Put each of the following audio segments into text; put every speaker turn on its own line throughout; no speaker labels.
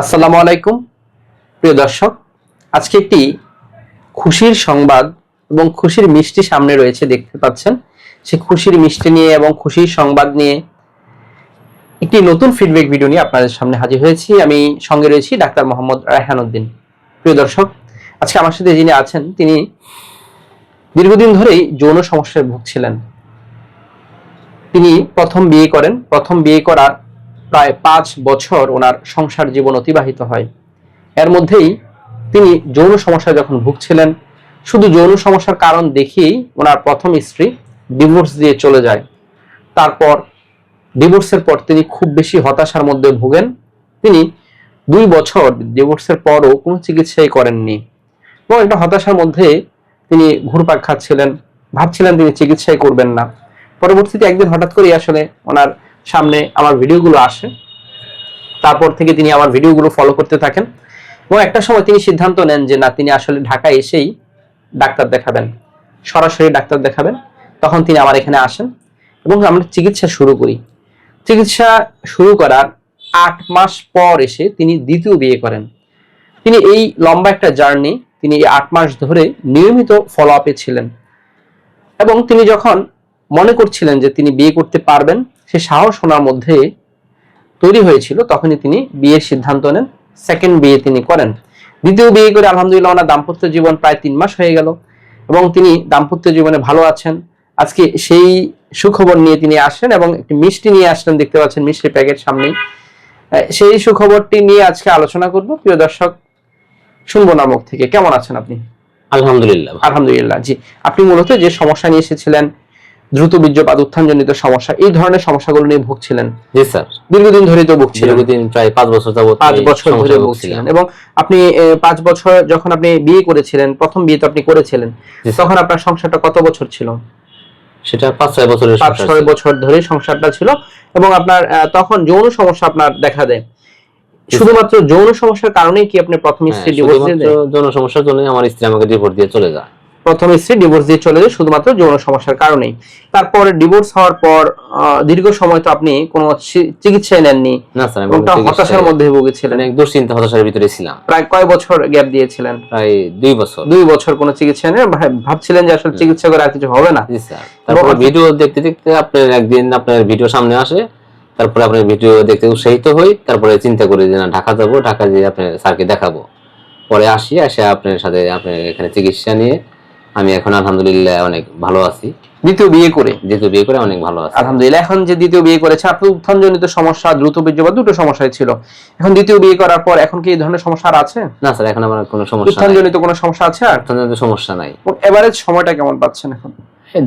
আসসালামু আলাইকুম, প্রিয় দর্শক। আজকে একটি খুশির সংবাদ এবং খুশির মিষ্টি সামনে রয়েছে, দেখতে পাচ্ছেন। সে খুশির মিষ্টি নিয়ে এবং খুশির সংবাদ নিয়ে একটি নতুন ফিডব্যাক ভিডিও নিয়ে আপনাদের সামনে হাজির হয়েছি। আমি সঙ্গে রয়েছি ডাক্তার মোহাম্মদ রায়হান উদ্দিন। প্রিয় দর্শক, আজকে আমার সাথে যিনি আছেন, তিনি দীর্ঘদিন ধরেই যৌন সমস্যায় ভুগছিলেন। তিনি প্রথম বিয়ে করেন। প্রথম বিয়ে করার প্রায় পাঁচ বছর ওনার সংসার জীবন অতিবাহিত হয়। এর মধ্যেই তিনি যৌন সমস্যায় যখন ভুগছিলেন, শুধু যৌন সমস্যার কারণ দেখিয়েই ওনার প্রথম স্ত্রী ডিভোর্স দিয়ে চলে যায়। তারপর ডিভোর্সের পর তিনি খুব বেশি হতাশার মধ্যে ভুগেন। তিনি দুই বছর ডিভোর্সের পরও কোনো চিকিৎসাই করেননি এবং একটা হতাশার মধ্যে তিনি ঘুরপাক খাচ্ছিলেন, ভাবছিলেন তিনি চিকিৎসাই করবেন না। পরবর্তীতে একদিন হঠাৎ করেই আসলে ওনার সামনে আমার ভিডিওগুলো আসে। তারপর থেকে তিনি আমার ভিডিওগুলো ফলো করতে থাকেন। এবং একটা সময় তিনি সিদ্ধান্ত নেন যে, না, তিনি আসলে ঢাকায় এসেই ডাক্তার দেখাবেন। সরাসরি ডাক্তার দেখাবেন। তখন তিনি আমার এখানে আসেন এবং আমরা চিকিৎসা শুরু করি। চিকিৎসা শুরু করার আট মাস পর এসে তিনি দ্বিতীয় বিয়ে করেন। তিনি এই লম্বা একটা জার্নি, তিনি এই আট মাস ধরে নিয়মিত ফলো আপে ছিলেন। এবং তিনি যখন মনে করছিলেন যে তিনি বিয়ে করতে পারবেন সে সাহস ওনার মধ্যে তৈরি হয়েছিল তখনই তিনি বিয়ের সিদ্ধান্ত নেন। সেকেন্ড বিয়ে তিনি করেন। দ্বিতীয় বিয়ে করে আলহামদুলিল্লাহ ওনার দাম্পত্য জীবন প্রায় তিন মাস হয়ে গেল এবং তিনি দাম্পত্য জীবনে ভালো আছেন। আজকে সেই সুখবর নিয়ে তিনি আসেন এবং একটি মিষ্টি নিয়ে আসলেন দেখতে পাচ্ছেন মিষ্টি প্যাকেট সামনেই। সেই সুখবরটি নিয়ে আজকে আলোচনা করব। প্রিয় দর্শক শুনব নামক থেকে। কেমন আছেন আপনি?
আলহামদুলিল্লাহ।
আলহামদুলিল্লাহ জি। আপনি মূলত যে সমস্যা নিয়ে এসেছিলেন দ্রুত বীর্যপাত উত্থানজনিত সমস্যা এই ধরনের সমস্যাগুলো নিয়ে ভুগছিলেন।
জি স্যার।
দীর্ঘদিন ধরেই তো ভুগছিলেন।
দীর্ঘদিন প্রায় পাঁচ বছর যাবত
পাঁচ বছর ধরে ভুগছিলেন। এবং আপনি পাঁচ বছর যখন আপনি বিয়ে করেছিলেন প্রথম বিয়ে তো আপনি করেছিলেন তখন আপনার সংসারটা কত বছর ছিল?
সেটা পাঁচ ছয় বছরের
পাঁচ ছয়। বছর ধরে সংসারটা ছিল এবং আপনার তখন যৌন সমস্যা আপনার দেখা দেয়। শুধুমাত্র যৌন সমস্যার কারণেই কি আপনি প্রথম
হ্যাঁ,
স্ত্রী ডিভোর্স
যৌন সমস্যার জন্য আমার স্ত্রী আমাকে ডিভোর্স দিয়ে চলে যায়।
প্রথম স্ত্রী ডিভোর্স দিয়ে চলে যায় শুধুমাত্র যৌন সমস্যার কারণেই। তারপরে ডিভোর্স হওয়ার পর দীর্ঘ সময় তো আপনি কোনো চি- চিকিৎসাই নেননি
না স্যার আমি
হতাশার মধ্যে ভুগেছিলেন।
অনেক দুশ্চিন্তা হতাশার ভিতরে ছিলাম।
প্রায় কয় বছর গ্যাপ দিয়েছিলেন?
প্রায় দুই বছর।
দুই বছর কোনো চিকিৎসা ভা- ভাবছিলেন যে আসলে চিকিৎসা করে আর কিছু হবে না।
জি স্যার। তারপর ভিডিও দেখতে দেখতে আপনার একদিন আপনার ভিডিও সামনে আসে তারপরে আপনার ভিডিও দেখতে উৎসাহিত হই তারপরে চিন্তা করি যে না ঢাকা যাব ঢাকা যেয়ে আপনার স্যারকে দেখাবো। পরে আসি এসে আপনার সাথে আপনার এখানে চিকিৎসা নিয়ে আমি এখন আলহামদুলিল্লাহ অনেক ভালো আছি।
দ্বিতীয় বিয়ে করে?
যেহেতু বিয়ে করে অনেক ভালো আছি।
আলহামদুলিল্লাহ এখন যে দ্বিতীয় বিয়ে করেছে আপনার উত্থানজনিত সমস্যা দ্রুত বীর্যপাত দুটো সমস্যাই ছিল। এখন দ্বিতীয় বিয়ে করার পর এখন কি এই ধরনের সমস্যা আর আছে?
না স্যার এখন আমার কোনো সমস্যা
উত্থানজনিত কোনো সমস্যা আছে আর?
অর্থনৈতিক সমস্যা নাই।
এভারেজ সময়টা কেমন পাচ্ছেন এখন?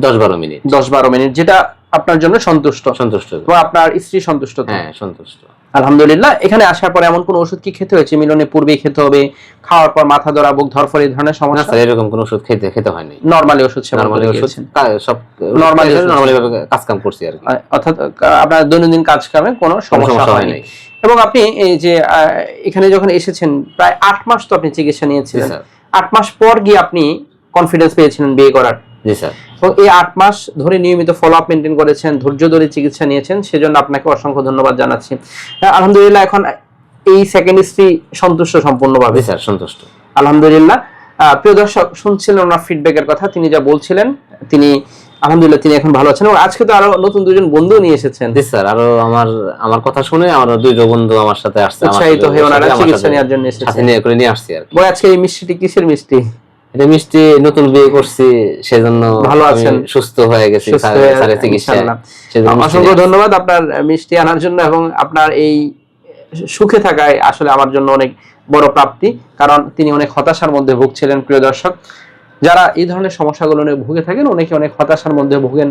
দশ বারো মিনিট।
দশ বারো মিনিট যেটা আপনার জন্য সন্তুষ্ট।
সন্তুষ্ট।
এবং আপনার স্ত্রী সন্তুষ্ট তো?
হ্যাঁ সন্তুষ্ট।
আলহামদুলিল্লাহ এখানে আসার পরে এমন কোন ওষুধ কি খেতে হয়েছে? মিলনের পূর্বে খেতে হবে খাওয়ার পর মাথা ধরা বুক ধরফর এই ধরনের সমস্যা?
এরকম কোনো ওষুধ খেতে খেতে হয়নি।
নর্মালি ওষুধ সেবন
নর্মালি ওষুধ সব
ওষুধ।
নর্মালি ভাবে কাজ কাম করছি আর কি।
অর্থাৎ আপনার দৈনন্দিন কাজ কামে কোনো সমস্যা হয়নি। এবং আপনি এই যে এখানে যখন এসেছেন প্রায় আট মাস তো আপনি চিকিৎসা নিয়েছিলেন। আট মাস পর গিয়ে আপনি কনফিডেন্স পেয়েছিলেন বিয়ে করার।
জি স্যার।
এবং এই আট মাস ধরে নিয়মিত ফলো আপ মেনটেন করেছেন ধৈর্য ধরে চিকিৎসা নিয়েছেন সেজন্য আপনাকে অসংখ্য ধন্যবাদ জানাচ্ছি। আলহামদুলিল্লাহ এখন এই সেকেন্ড স্ত্রী সন্তুষ্ট সম্পূর্ণভাবে।
স্যার সন্তুষ্ট।
আলহামদুলিল্লাহ। প্রিয় দর্শক শুনছিলেন ওনার ফিডব্যাকের কথা তিনি যা বলছিলেন তিনি আলহামদুলিল্লাহ তিনি এখন ভালো আছেন। এবং আজকে তো আরও নতুন দুজন বন্ধু নিয়ে এসেছেন।
জি স্যার আরও আমার আমার কথা শুনে আমার দুই বন্ধু আমার সাথে আসছে
উৎসাহিত হয়ে ওনারা চিকিৎসা নেওয়ার জন্য
সাথে
এসেছেন।
নিয়ে করে নিয়ে আসছি আর
আজকে এই মিষ্টিটি কিসের মিষ্টি?
এটা মিষ্টি নতুন বিয়ে করছি সেজন্য
ভালো আছেন।
সুস্থ হয়ে গেছি স্যারের
অসংখ্য। ধন্যবাদ আপনার মিষ্টি আনার জন্য এবং আপনার এই সুখে থাকায় আসলে আমার জন্য অনেক বড় প্রাপ্তি কারণ তিনি অনেক হতাশার মধ্যে ভুগছিলেন প্রিয় দর্শক যারা এই ধরনের সমস্যাগুলো নিয়ে ভুগে থাকেন অনেকে অনেক হতাশার মধ্যে ভুগেন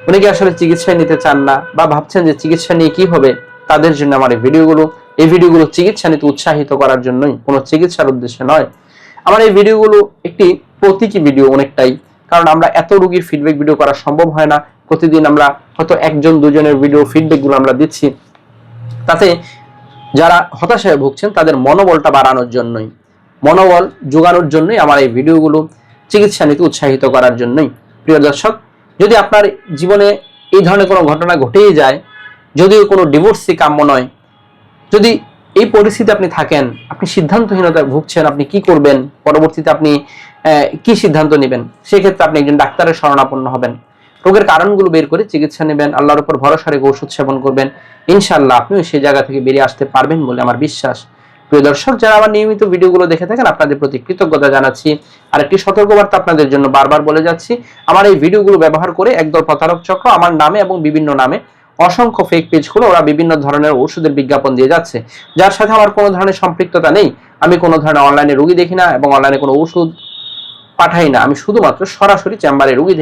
অনেকে আসলে চিকিৎসায় নিতে চান না বা ভাবছেন যে চিকিৎসা নিয়ে কি হবে তাদের জন্য আমার এই ভিডিওগুলো এই ভিডিওগুলো চিকিৎসা নিতে উৎসাহিত করার জন্যই কোনো চিকিৎসার উদ্দেশ্যে নয় আমার এই ভিডিওগুলো একটি প্রতীকী ভিডিও অনেকটাই, কারণ আমরা এত রোগীর ফিডব্যাক ভিডিও করা সম্ভব হয় না। প্রতিদিন আমরা হয়তো একজন, দুজনের ভিডিও ফিডব্যাকগুলো আমরা দিচ্ছি। তাতে যারা হতাশায় ভুগছেন, তাদের মনোবলটা বাড়ানোর জন্যই, মনোবল যোগানোর জন্যই আমার এই ভিডিওগুলো চিকিৎসা নিতে উৎসাহিত করার জন্যই। প্রিয় দর্শক, যদি আপনার জীবনে এই ধরনের কোনো ঘটনা ঘটেই যায়, যদিও কোনো ডিভোর্সই কাম্য নয়, যদি এই পরিস্থিতি আপনি থাকেন, আপনি সিদ্ধান্তহীনতায় ভুগছেন, আপনি কি করবেন, পরবর্তীতে আপনি কি সিদ্ধান্ত নেবেন? সেক্ষেত্রে আপনি একজন ডাক্তারের শরণাপন্ন হবেন। রোগের কারণগুলো বের করে চিকিৎসা নেবেন, আল্লাহর উপর ভরসা রেখে ওষুধ সেবন করবেন। ইনশাআল্লাহ আপনিও সেই জায়গা থেকে বেরিয়ে আসতে পারবেন বলে আমার বিশ্বাস। প্রিয় দর্শক, যারা আমার নিয়মিত ভিডিওগুলো দেখে থাকেন, আপনাদের প্রতি কৃতজ্ঞতা জানাচ্ছি। আর একটি সতর্কবার্তা আপনাদের জন্য বারবার বলে যাচ্ছি। আমার এই ভিডিওগুলো ব্যবহার করে একদল প্রতারক চক্র আমার নামে এবং বিভিন্ন নামে অসংখ্য ফেক পেজগুলো ওরা বিভিন্ন ধরনের ওষুধের বিজ্ঞাপন দিয়ে যাচ্ছে। যার সাথে আমার কোনো ধরনের সম্পৃক্ততা নেই। আমি কোনো ধরনের অনলাইনে রুগী দেখি না এবং অনলাইনে কোনো ওষুধ পাঠাই না। আমি শুধুমাত্র সরাসরি চেম্বারে রুগী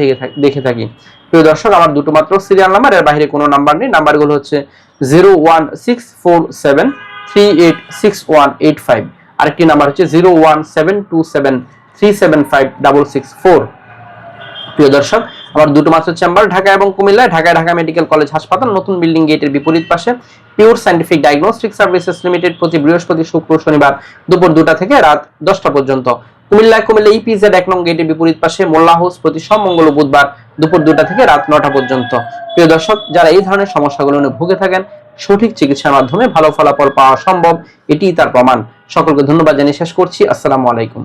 দেখে থাকি প্রিয় দর্শক, আমার দুটো মাত্র সিরিয়াল নাম্বার এর বাইরে কোনো নাম্বার নেই। নাম্বারগুলো হচ্ছে zero one six four seven three eight six one eight five আরেকটি নাম্বার হচ্ছে zero one seven two seven three seven five double six four প্রিয় দর্শক আমার দুটো মাত্র চেম্বার ঢাকা এবং কুমিল্লায়। ঢাকায় ঢাকা মেডিকেল কলেজ হাসপাতাল, নতুন বিল্ডিং গেটের বিপরীত পাশে। Pure scientific diagnostic services limited প্রতি বৃহস্পতি, শুক্র, শনিবার দুপুর দুটা থেকে রাত দশটা পর্যন্ত। কুমিল্লায় কুমিল্লা ইপিজেড এক নং গেটের বিপরীত পাশে মোল্লা হাউস প্রতি সব মঙ্গল বুধবার দুপুর দুটা থেকে রাত নটা পর্যন্ত। প্রিয় দর্শক, যারা এই ধরনের সমস্যাগুলো নিয়ে ভুগে থাকেন, সঠিক চিকিৎসার মাধ্যমে ভালো ফলাফল পাওয়া সম্ভব, এটিই তার প্রমাণ। সকলকে ধন্যবাদ জানিয়ে শেষ করছি। আসসালামু আলাইকুম।